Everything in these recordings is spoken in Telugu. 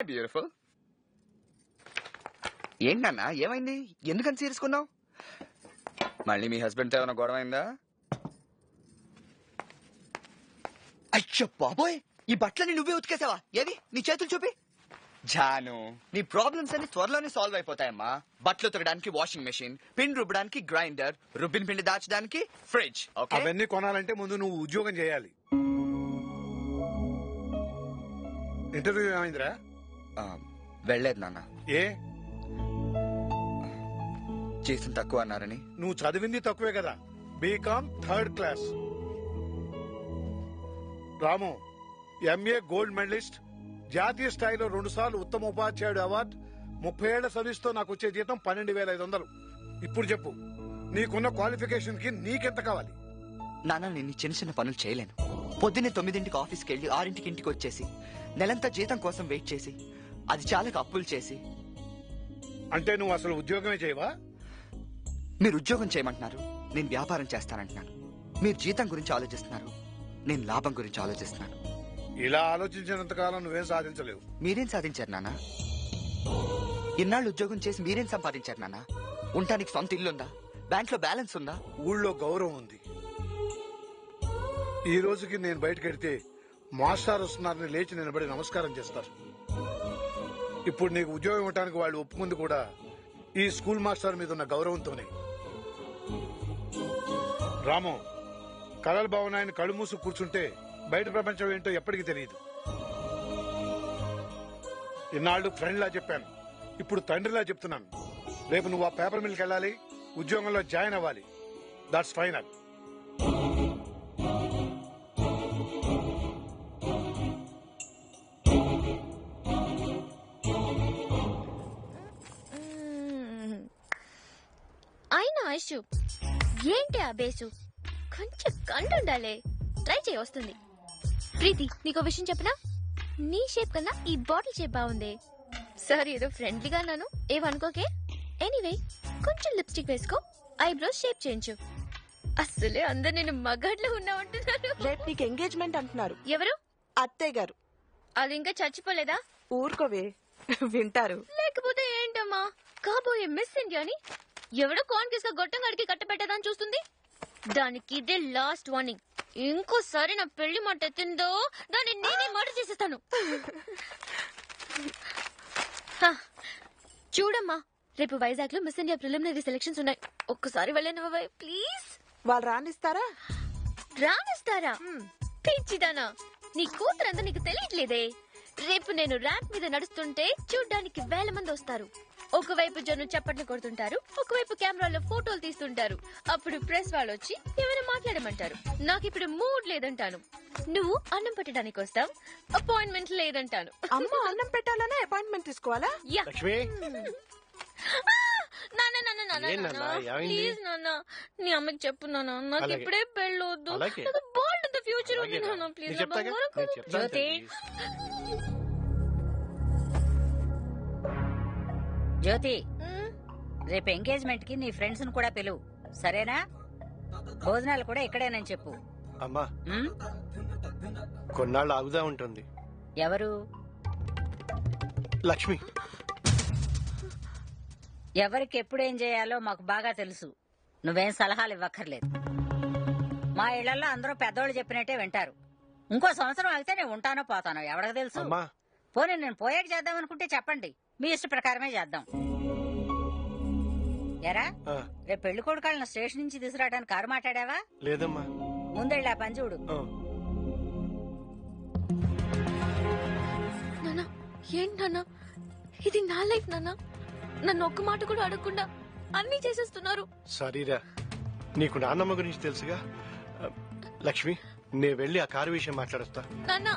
బ్యూటిఫుల్ ఏంటన్నా ఏమైంది? ఎందుకని సీరియస్కున్నావు మళ్ళీ మీ హస్బెండ్తో ఏమైనా గొడవ అయిందా అయ్యో బాబోయ్! ఈ బట్టలని నువ్వే ఉతికేసావా? ఏది నీ చేతులు చూపి. జాను. నీ ప్రాబ్లమ్స్ అన్ని త్వరలోనే సాల్వ్ అయిపోతాయమ్మా. బట్టలు ఉతకడానికి వాషింగ్ మెషిన్ పిండి రుబ్బడానికి గ్రైండర్ రుబ్బిన పిండి దాచడానికి ఫ్రిడ్జ్ ఓకే అవన్నీ కొనాలంటే ముందు నువ్వు ఉద్యోగం చేయాలి. ఇంటర్వ్యూ ఏమైందిరా? వెళ్ళలేదు నాన్న. ఏ? చేసిన తక్కువ అన్నారని. నువ్వు చదివింది తక్కువే కదా. BCom third class Ramu MA gold medalist జాతీయ స్థాయిలో రెండు సార్లు ఉత్తమ ఉపాధ్యాయుడు అవార్డు ముప్పై ఏళ్ళ సర్వీస్తో నాకు వచ్చే జీతం పన్నెండు వేల ఐదు వందలు. ఇప్పుడు చెప్పు నీకున్న క్వాలిఫికేషన్కి నీకెంత కావాలి? నాన్న నేను చిన్న చిన్న పనులు చేయలేను. పొద్దున్నే తొమ్మిదింటికి ఆఫీస్కి వెళ్ళి ఆరింటికి ఇంటికి వచ్చేసి నెలంతా జీతం కోసం వెయిట్ చేసి అది చాలక అప్పులు చేసి. అంటే నువ్వు అసలు ఉద్యోగమే చేయవా? మీరు ఉద్యోగం చేయమంటున్నారు. నేను వ్యాపారం చేస్తానంటున్నాను. మీరు జీతం గురించి ఆలోచిస్తున్నారు. నేను లాభం గురించి ఆలోచిస్తున్నాను. ఇలా ఆలోచించినంత కాలం నువ్వేం సాధించలేవు. మీరేం సాధించారు నాన్న? ఇన్నాళ్ళు ఉద్యోగం చేసి మీరేం సంపాదించారు నాన్న? ఉండటానికి సొంత ఇల్లుందా? బ్యాంక్లో బ్యాలెన్స్ ఉందా? ఊళ్ళో గౌరవం ఉంది. ఈ రోజుకి నేను బయటకెడితే మాస్టర్ వస్తున్నారని లేచి నిలబడి నమస్కారం చేస్తారు. ఇప్పుడు నీకు ఉద్యోగం ఇవ్వడానికి వాళ్ళు ఒప్పుకుంది కూడా ఈ స్కూల్ మాస్టర్ మీద ఉన్న గౌరవంతోనే. రాము కళలు ఆయన కళ్ళు మూసు కూర్చుంటే బయట ప్రపంచం ఏంటో ఎప్పటికీ తెలియదు. ఇన్నాళ్ళు ఫ్రెండ్లా చెప్పాను. ఇప్పుడు తండ్రిలా చెప్తున్నాను. రేపు నువ్వు ఆ పేపర్ మిల్కి వెళ్ళాలి ఉద్యోగంలో జాయిన్ అవ్వాలి. దాట్స్ ఫైనల్ ఐషు ఏంటి ఆ బేసు? కొంచెం కండు ఉండాలి ట్రై చేయి వస్తుంది. ప్రీతి నీకో విషయం చెప్పనా? నీ షేప్ కన్నా ఈ బాటిల్ షేప్ బాగుంది. సారీ ఏదో ఫ్రెండ్లీగా అన్నాను. ఏమనుకోకే ఎనీవే కొంచెం లిప్స్టిక్ వేసుకో. ఐబ్రోస్ షేప్ చేయించు. అస్సలే అందరు నేను మగాడ్లో ఉన్నా ఉంటున్నారు రేపు నీకు ఎంగేజ్మెంట్ అంటున్నారు. ఎవరు? అత్తయ్య గారు. అది ఇంకా చచ్చిపోలేదా? ఊరుకోవే. వింటారు. లేకపోతే ఏంటమ్మా? కాబోయే మిస్ ఇండియాని ఎవడో కాన్ కిస్గా గొట్టం గడికి కట్టబెట్టదని చూస్తుంది? దానికి ఇదే లాస్ట్ వార్నింగ్ ఇంకోసారి నా పెళ్ళి మాట ఎత్తిందో దాన్ని నేనే మర్డర్ చేసేస్తాను. చూడమ్మా. రేపు వైజాగ్లో మిస్ ఇండియా ప్రిలిమినరీ సెలక్షన్స్ ఉన్నాయి. ఒక్కసారి వెళ్ళను ప్లీజ్ వాళ్ళు రానిస్తారా? రానిస్తారా? పిచ్చిదానా. నీ కూతురంతా నీకు తెలియట్లేదే. రేపు నేను ర్యాంప్ మీద నడుస్తుంటే చూడ్డానికి వేల మంది వస్తారు. ఒకవైపు జనం చప్పట్లు కొడుతుంటారు ఒకవైపు కెమెరాలో ఫోటోలు తీస్తుంటారు. అప్పుడు ప్రెస్ వాళ్ళు వచ్చి ఏమైనా మాట్లాడమంటారు. నాకు ఇప్పుడు మూడ్ లేదంటాను. నువ్వు అన్నం పెట్టడానికి వస్తావు అపాయింట్మెంట్ లేదంటాను. అమ్మ అన్నం పెట్టాలనే అపాయింట్మెంట్ తీసుకోవాలా? యా? ప్లీజ్ నాన్న నీ అమ్మకి చెప్పు నాన్న నాకు. ఇప్పుడే పెళ్ళొద్దు. నాకు బాగుంటుంది ఫ్యూచర్ ఉంది. నాన్న ప్లీజ్ జ్యోతి. జ్యోతి రేపు ఎంగేజ్మెంట్కి నీ ఫ్రెండ్స్ను కూడా పిలువు. సరేనా? భోజనాలు కూడా ఇక్కడేనని చెప్పు. అమ్మా. ఉమ్? కొన్నాళ్ళు ఆగుదా ఉంటుంది. ఎవరు? లక్ష్మి. ఎవరికి ఎప్పుడేం చేయాలో మాకు బాగా తెలుసు. నువ్వేం సలహాలు ఇవ్వక్కర్లేదు. మా ఇళ్ళలో అందరూ పెద్దోళ్ళు చెప్పినట్టే వింటారు. ఇంకో సంవత్సరం ఆగితే నేను ఉంటానో పోతానో ఎవరికి తెలుసు? అమ్మా. పోనీ నేను పోయాక చేద్దాం అనుకుంటే చెప్పండి. మీ ఇష్ట ప్రకారమే చేద్దాం. ఎరా రేపు పెళ్ళి కొడుకాళ్ళని స్టేషన్ నుంచి తీసుకురావడానికి కారు మాట్లాడావా? లేదమ్మా. ముందెళ్ళి పని చూడు. ఏంటి నాన్న ఇది నా లైఫ్ నాన్న నన్ను ఒక్క మాట కూడా అడగకుండా అన్ని చేసేస్తున్నారు. సరేరా నీకు నాన్నమ్మ గురించి తెలుసుగా? లక్ష్మి నే వెళ్ళి ఆ కారు విషయం మాట్లాడొస్తా. నాన్న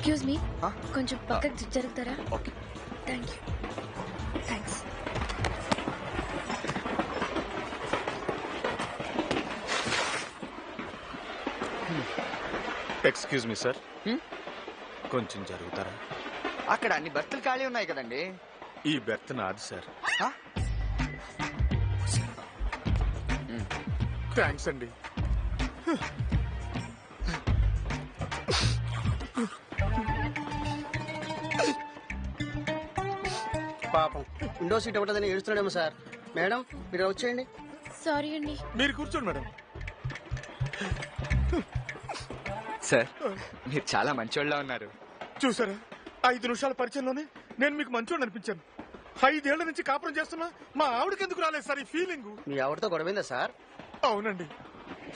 ఎక్స్క్యూజ్ మీ Huh? కొంచెం పక్కకి జరుగుతారా? Okay thank you thanks excuse me sir Hmm? కొంచెం జరుగుతారా? అక్కడ అన్ని బర్తులు ఖాళీ ఉన్నాయి కదండి. ఈ బెర్త్ నాది సార్ ఆ? థ్యాంక్స్ అండి. పాపం. విండో సీట్ ఇవ్వలేదని ఏడుస్తున్నాడేమో సార్. మేడం మీరు వచ్చేయండి. సారీ అండి. మీరు కూర్చోండి మేడం. సార్ మీరు చాలా మంచోళ్ళ ఉన్నారు. చూసారా? ఐదు నిమిషాల పరిచయంలోనే నేను మీకు మంచోడు అనిపించాను. ఐదేళ్ళ నుంచి కాపురం చేస్తున్నా మా ఆవిడకి ఎందుకు రాలేదు సార్ ఈ ఫీలింగ్ మీ ఆవిడతో గొడవైందా సార్? అవునండి.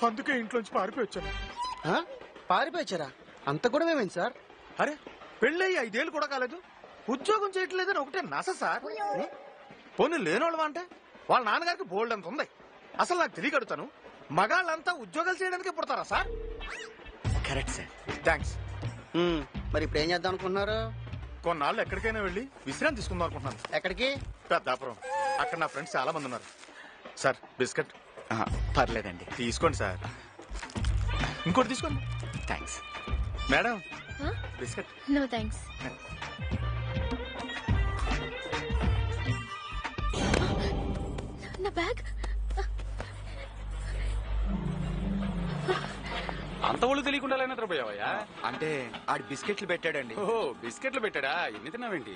అందుకే ఇంట్లోంచి పారిపోయి వచ్చాను. ఆ? పారిపోయారా అంత గొడవ ఏమైంది సార్? అరే పెళ్ళయి ఐదేళ్ళు కూడా కాలేదు. ఉద్యోగం చేయట్లేదని ఒకటే నస సార్? పోనీ. లేనోళ్ళవా అంటే? వాళ్ళ నాన్నగారికి బోల్డ్ అంత ఉంది. అసలు నాకు తెలియగడుతాను మగాళ్ళంతా ఉద్యోగాలు చేయడానికి పుడతారా సార్? Correct sir. థ్యాంక్స్. మరి ఇప్పుడు ఏం చేద్దాం అనుకుంటున్నారు? కొన్నాళ్ళు ఎక్కడికైనా వెళ్ళి విశ్రాంతి తీసుకుందాం అనుకుంటున్నాను. ఎక్కడికి? పెద్దాపురం అక్కడ నా ఫ్రెండ్స్ చాలా మంది ఉన్నారు. Sir biscuit. పర్లేదండి. తీసుకోండి సార్. ఇంకోటి తీసుకోండి. Thanks. Madam? Biscuit. No thanks. నా బ్యాగ్? అంత ఒళ్ళు తెలియకుండా నిద్రపోయావయ్యా? అంటే ఆడి బిస్కెట్లు పెట్టాడండి. ఓహో బిస్కెట్లు పెట్టాడా? ఎన్ని తిన్నావేంటి?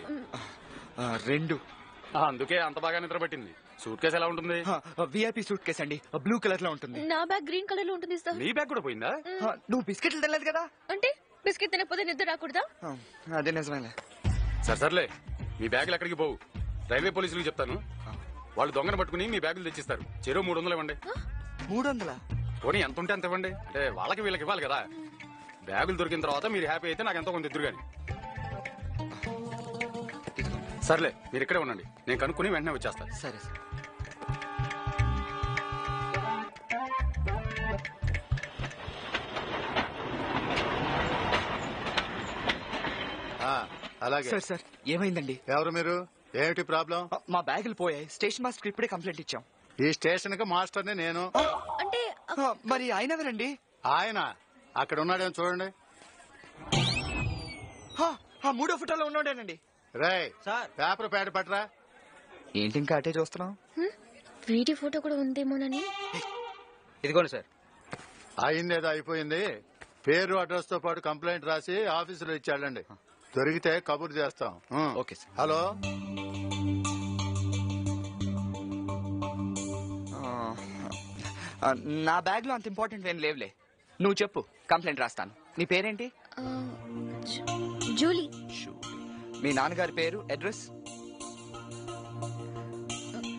ఆ, రెండు. అందుకే అంత బాగా నిద్ర పట్టింది సూట్ కేసు ఎలా ఉంటుంది? విఐపి సూట్ కేస్ అండి. బ్లూ కలర్లో ఉంటుంది. నా బ్యాగ్ గ్రీన్ కలర్లో ఉంటుంది సార్. నీ బ్యాగ్ కూడా పోయిందా? ఆ, నువ్వు బిస్కెట్లు తినలేదు కదా? అంటే బిస్కెట్ తినకపోతే నిద్ర రాకూడదా? ఆ, అదే నిజమేలే. సరే సర్లే. మీ బ్యాగులు ఎక్కడికి పోవు. రైల్వే పోలీసులకు చెప్తాను. వాళ్ళు దొంగను పట్టుకుని మీ బ్యాగులు తెచ్చిస్తారు. చెరువు మూడు వందలు ఇవ్వండి. మూడు వందల పోనీ ఎంత ఉంటే అంత ఇవ్వండి. అంటే వాళ్ళకి వీళ్ళకి ఇవ్వాలి కదా. బ్యాగులు దొరికిన తర్వాత మీరు హ్యాపీ అయితే నాకు ఎంతో కొంత ఎదురు కానీ సర్లే మీరు ఇక్కడే ఉండండి. నేను కనుక్కుని వెంటనే వచ్చేస్తా. సరే సార్. అలాగే. సార్ సార్ ఏమైందండి? ఎవరు మీరు? ఏమిటి ప్రాబ్లం? మా బ్యాగులు పోయాయి. స్టేషన్ మాస్టర్ ఇప్పుడే కంప్లైంట్ ఇచ్చాం. ఈ స్టేషన్కి మాస్టర్ని నేను. అంటే మరి ఆయన ఎవరండి? ఆయన. అక్కడ ఉన్నాడేమో చూడండి. ఆ, మూడో ఫోటోలో ఉన్నాడేనండి. రే సార్. పేపర్ ప్యాడ్ పట్టరా. ఏంటి ఇంకా అటే చూస్తున్నాం? వీడి ఫోటో కూడా ఉందేమోనని. ఇదిగోండి సార్. అయిందేదో అయిపోయింది. పేరు అడ్రస్తో పాటు కంప్లైంట్ రాసి ఆఫీసులో ఇచ్చాడండి. దొరికితే కబురు చేస్తాం. Okay sir. హలో? ఆ, నా బ్యాగ్లో అంత ఇంపార్టెంట్ ఏం లేవులే. నువ్వు చెప్పు కంప్లైంట్ రాస్తాను. నీ పేరేంటి? ఆ, జూ- జూలీ. మీ నాన్నగారి పేరు అడ్రస్?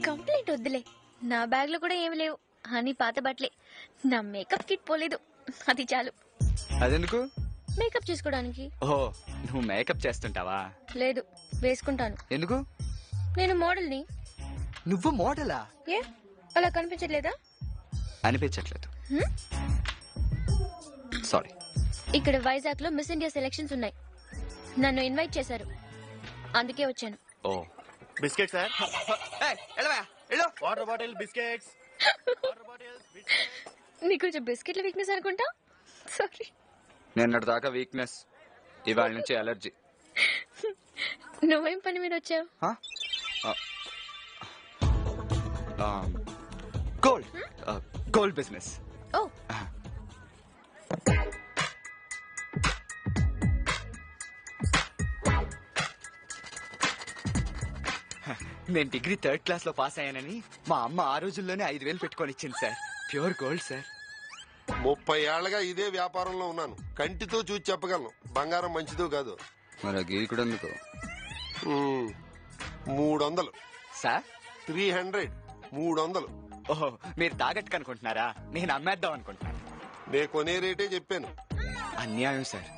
కంప్లైంట్ వద్దులే. నా బ్యాగ్లో కూడా ఏమి లేవు. అని పాత బట్టలే. నా మేకప్ కిట్ పోలేదు. అది చాలు. అదెందుకు? మేకప్ చేసుకోవడానికి. ఓ నువ్వు మేకప్ చేస్తుంటావా? లేదు వేసుకుంటాను. ఎందుకు? నేను మోడల్ని. నువ్వు మోడలా? ఏ? అలా కనిపించట్లేదా? అనిపించట్లేదు. హ్మ్? సారీ ఇక్కడ వైజాగ్లో మిస్ ఇండియా సెలక్షన్స్ ఉన్నాయి. నన్ను ఇన్వైట్ చేశారు. అందుకే వచ్చాను. ఓ. Biscuit sir? Water bottle biscuits. నీకు కొంచెం బిస్కెట్ల వీక్నెస్ అనుకుంటా? సారీ నిన్నటి దాకా వీక్నెస్ ఇవాళ నుంచి అలర్జీ నువ్వేం పని మీద వచ్చావు? గోల్డ్ గోల్డ్ బిజినెస్ ఓ. నేను డిగ్రీ థర్డ్ క్లాస్లో పాస్ అయ్యానని మా అమ్మ ఆ రోజుల్లోనే ఐదు వేలు పెట్టుకొని ఇచ్చింది సార్ ప్యూర్ గోల్డ్ సార్ ముప్పై ఏళ్ళగా ఇదే వ్యాపారంలో ఉన్నాను. కంటితో చూసి చెప్పగలను. బంగారం మంచిదో కాదు. మరి గీకుడు ఎందుకు. మూడు వందలు సార్? Three hundred. మూడు వందలు ఓహో మీరు తాగట్టుకు అనుకుంటున్నారా నేను అమ్మేద్దాం అనుకుంటున్నాను నే కొనే రేటే చెప్పాను. అన్యాయం సార్.